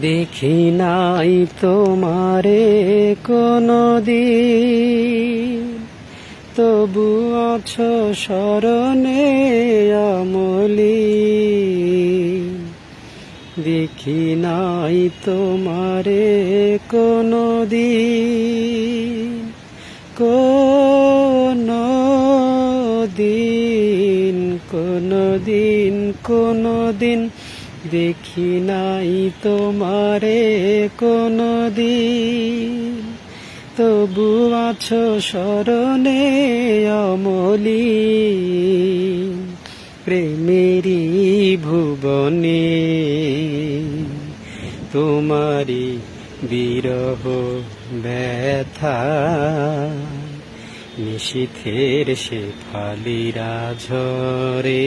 দেখি নাই তোমারে কোনো দিন তবু আছো স্মরণে আমলি। দেখি নাই তোমারে কোনো দিন কোনো দিন কোনো দিন কোনো দিন দেখি নাই তোমারে কোনো দিন তবু আছো স্মরণে অমলি প্রেমেরই ভুবনে। তোমারি বিরহ ব্যথা নিশীথের সে ফালিরা ঝরে।